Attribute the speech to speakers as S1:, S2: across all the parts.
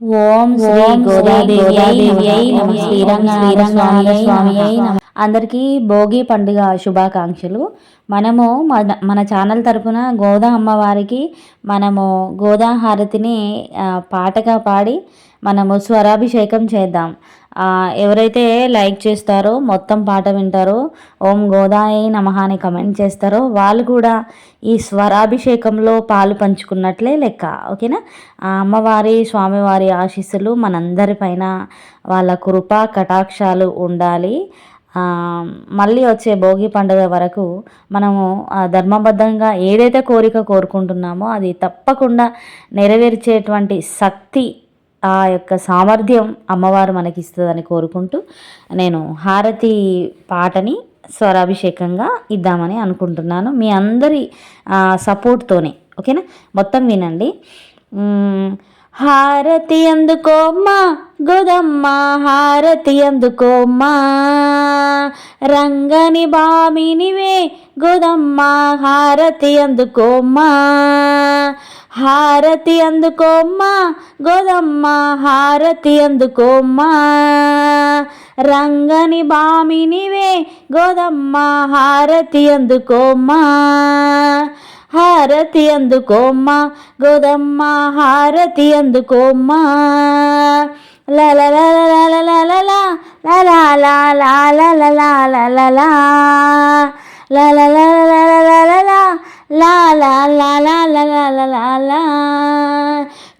S1: ఓం శ్రీ గోదాదేవ్యై నమ. శ్రీరంగనాథ స్వామియై నమ. అందరికీ భోగి పండుగ శుభాకాంక్షలు. మనము మన మన ఛానల్ తరపున గోదా అమ్మవారికి మనము గోదా హారతిని పాటగా పాడి మనము స్వరాభిషేకం చేద్దాం. ఎవరైతే లైక్ చేస్తారో మొత్తం పాట వింటారో ఓం గోదాయ నమః అని కమెంట్ చేస్తారో వాళ్ళు కూడా ఈ స్వరాభిషేకంలో పాలు పంచుకున్నట్లే లెక్క ఓకేనా? ఆ అమ్మవారి స్వామివారి ఆశీస్సులు మనందరిపైన వాళ్ళ కృప కటాక్షాలు ఉండాలి. మళ్ళీ వచ్చే భోగి పండుగ వరకు మనము ఆ, ధర్మబద్ధంగా ఏదైతే కోరిక కోరుకుంటున్నామో అది తప్పకుండా నెరవేర్చేటువంటి శక్తి ఆ యొక్క సామర్థ్యం అమ్మవారు మనకి ఇస్తుందని కోరుకుంటూ నేను హారతి పాటని స్వరాభిషేకంగా ఇద్దామని అనుకుంటున్నాను. మీ అందరి సపోర్ట్తోనే. ఓకేనా? మొత్తం వినండి. హారతి అందుకోమ్మా గోదమ్మ హారతి అందుకోమ్మా. రంగని బామినివే గోదమ్మ హారతి అందుకోమ్మా. హారతి అందుకోమ్మా గోదమ్మ హారతి అందుకోమ్మా. రంగని బామినివే గోదమ్మ హారతి అందుకోమ్మా. హారతి అందుకోమ్మా గోదమ్మ హారతి అందుకోమ్మా.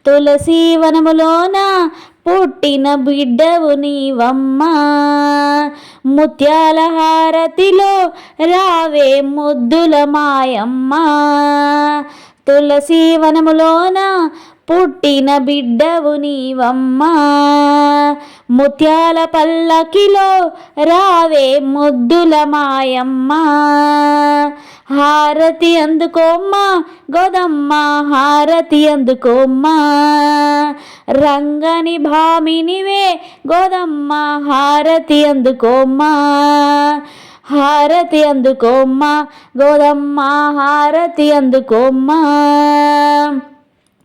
S1: తులసీ వనములోన పుట్టిన బిడ్డవు నీవమ్మా ముత్యాల హారతిలో రావే ముద్దుల మాయమ్మ తులసీ వనములోన పుట్టిన బిడ్డవు నీవమ్మా. ముత్యాల పల్లకిలో రావే ముద్దుల మాయమ్మ. హారతి అందుకోమ్మా గోదమ్మ హారతి అందుకోమ్మా. రంగని భామినివే గోదమ్మ హారతి అందుకోమ్మా. హారతి అందుకోమ్మా గోదమ్మ హారతి అందుకోమ్మా.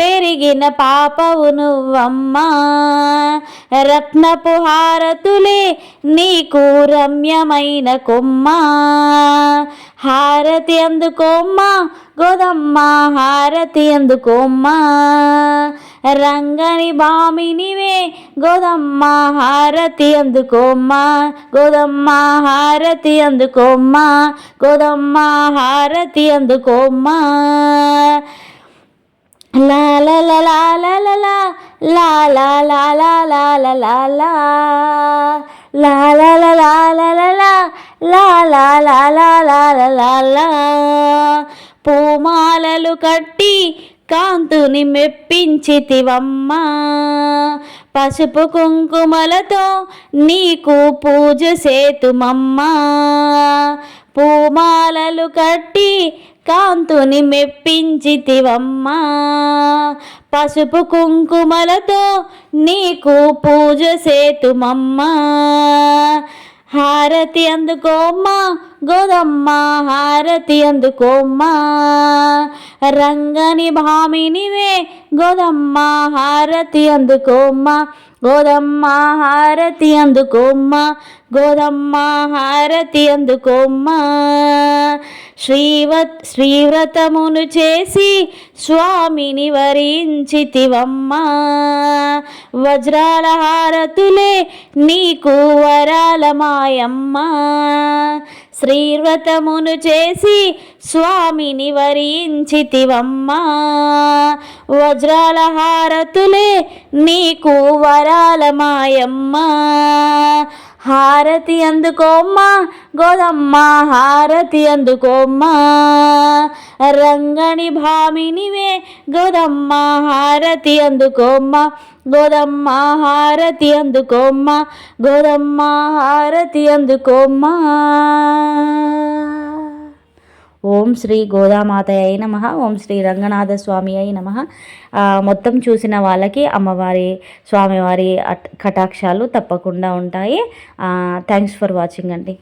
S1: పెరిగిన పాపవు నువ్వమ్మా రత్నపు హారతులే నీకు రమ్యమైన కొమ్మా. హారతి అందుకోమ్మా గోదమ్మ హారతి అందుకోమ్మా రంగని బామినివే గోదమ్మ హారతి అందుకోమ్మా గోదమ్మ హారతి అందుకోమ్మా గోదమ్మ హారతి అందుకోమ్మా పూమాలలు కట్టి కాంతుని మెప్పించితివమ్మా పసుపు కుంకుమలతో నీకు పూజ సేతుమమ్మా పూమాలలు కట్టి కాంతుని మెప్పించితివమ్మా పసుపు కుంకుమలతో నీకు పూజ సేతుమమ్మా. హారతి అందుకోమ్మా గోదమ్మ హారతి అందుకోమ్మా. రంగని భామినివే గోదమ్మ హారతి అందుకోమ్మా. గోదమ్మ హారతి అందుకోమ్మా. గోదమ్మ హారతి అందుకోమ్మా. శ్రీవత్ శ్రీవ్రతమును చేసి స్వామిని వరించితివమ్మా. వజ్రాల హారతులు నీకు వరాల మాయమ్మా. శ్రీవ్రతమును చేసి స్వామిని వరించితివమ్మా. వజ్రాల హారతులే నీకు వరాల మాయమ్మా. హారతి అందుకోమ్మా గోదమ్మ హారతి అందుకోమ్మా. రంగని భామినివే గోదమ్మ హారతి అందుకోమ్మా. గోదమ్మ హారతి అందుకోమ్మా. గోదమ్మ హారతి అందుకోమ్మా. ఓం శ్రీ గోదామాత అయి నమ. ఓం శ్రీ రంగనాథ స్వామి అయి నమ మొత్తం చూసిన వాళ్ళకి అమ్మవారి స్వామివారి కటాక్షాలు తప్పకుండా ఉంటాయి. థ్యాంక్స్ ఫర్ వాచింగ్ అండి.